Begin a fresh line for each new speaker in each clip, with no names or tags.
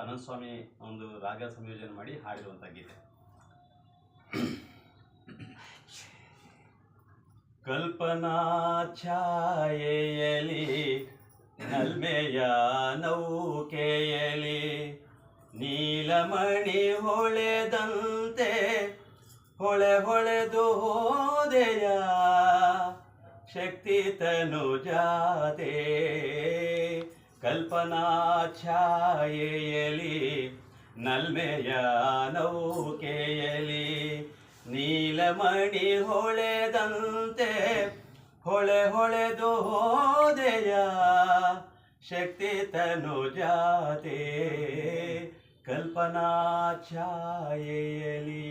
ಅನಂತ ಸ್ವಾಮಿ ಒಂದು ರಾಗ ಸಂಯೋಜನೆ ಮಾಡಿ ಹಾಡಿರುವಂಥ ಗೀತೆ. ಕಲ್ಪನಾ ಛಾಯೆಯಲಿ ನಲ್ಮೆಯ ನೌಕೆಯಲಿ ನೀಲಮಣಿ ಹೊಳೆದಂತೆ ಹೊಳೆ ಹೊಳೆದು ಹೋದೆಯ ಶಕ್ತಿ ತನು ಜಾತೆ. ಕಲ್ಪನಾ ಛಾಯೆಯಲಿ ನಲ್ಮೆಯ ನೌಕೆಯಲಿ ನೀಲಮಣಿ ಹೊಳೆದಂತೆ ಹೊಳೆ ಹೊಳೆದು ಹೋದೆಯ ಶಕ್ತಿ ತನು ಜಾತೆ ಕಲ್ಪನಾ ಛಾಯೆಯಲಿ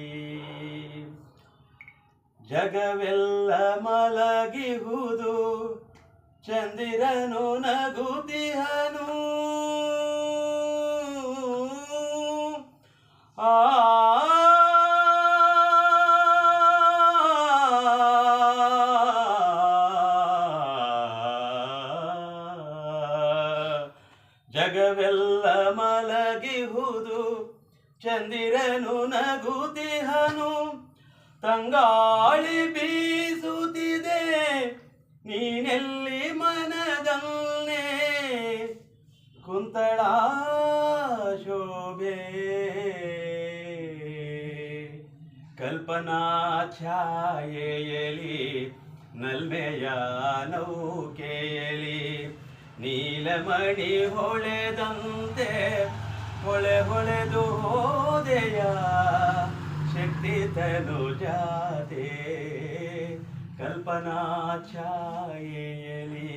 ಜಗವೆಲ್ಲ ಮಲಗಿಹುದು ಚಂದಿರನು ನಗುತಿಹನು ಆ ಜಗವೆಲ್ಲ ಮಲಗಿಹುದು. ಚಂದಿರನು ನಗುತಿಹನು ತಂಗಾಳಿ ಬೀಸುತ್ತಿದೆ ನೀನೆಲ್ಲಿ ಮನದಲ್ಲೇ ಕುಂತಳ ಶೋಭೆ? ಕಲ್ಪನಾ ಛಾಯೆಯಲಿ ನಲ್ಮೆಯ ನೌಕೆಯಲಿ ನೀಲಮಣಿ ಹೊಳೆದಂತೆ ಹೊಳೆ ಹೊಳೆದು ಹೋದೆಯ ಶಕ್ತಿ ತನು ಜಾತೆ ಕಲ್ಪನಾ ಛಾಯೆಯಲಿ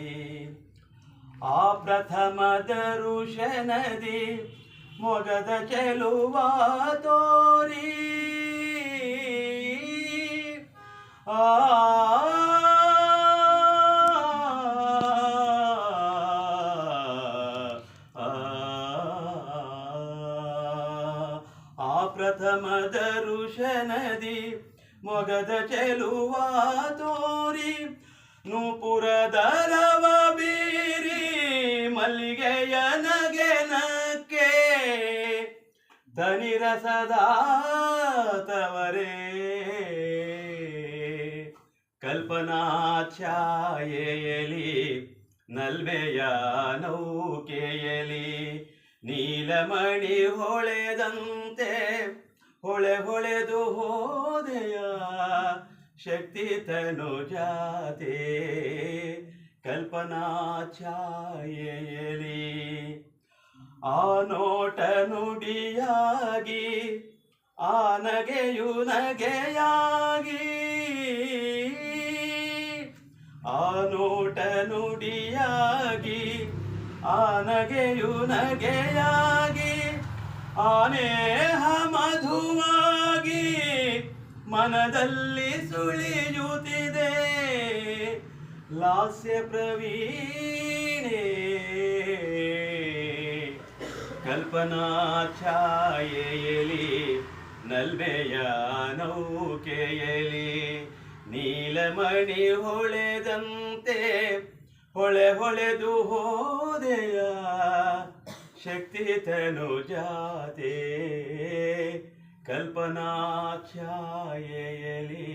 ಆ ಪ್ರಥಮ ದರುಶನದಿ ಮೊಗದ ಚೆಲುವ ತೋರಿ ಆ ಆ ಪ್ರಥಮ ದರುಶನದಿ ಮೊಗದ ಚೆಲುವ ತೋರಿ ನೂಪುರದ ರವ ಬೀರಿ, ಮಲ್ಲಿಗೆಯ ನಗೆ ನಕ್ಕೆ ದನಿರಸದ ತವರೇ ಕಲ್ಪನಾ ನಲ್ಮೆಯ ನೌಕೆಯಲಿ, ನೀಲಮಣಿ ಹೊಳೆದಂತೆ ಹೊಳೆ ಹೊಳೆದು ಹೋದೆಯ ಶಕ್ತಿ ತನು ಜಾತೆ. ಕಲ್ಪನಾ ಛಾಯೆಯಲಿ ಆ ನೋಟ ನುಡಿಯಾಗಿ ಆ ನಗೆಯು ನಗೆಯಾಗಿ. ಆ ನೋಟ ನುಡಿಯಾಗಿ ಆ ನಗೆಯು ನಗೆಯಾಗಿ. ಆನೇಹ ಮಧುವಾಗಿ ಮನದಲ್ಲಿ ಸುಳಿಯುತ್ತಿದೆ. ಲಾಸ್ಯ ಪ್ರವೀಣೆ ಕಲ್ಪನಾ ಛಾಯೆಯಲಿ ನಲ್ಮೆಯ ನೌಕೆಯಲಿ, ನೀಲಮಣಿ ಹೊಳೆದಂತೆ ಹೊಳೆ ಹೊಳೆದು ಹೋದೆಯ? ಶಕ್ತಿ ತನು ಜಾತೆ ಕಲ್ಪನಾ ಛಾಯೆಯಲಿ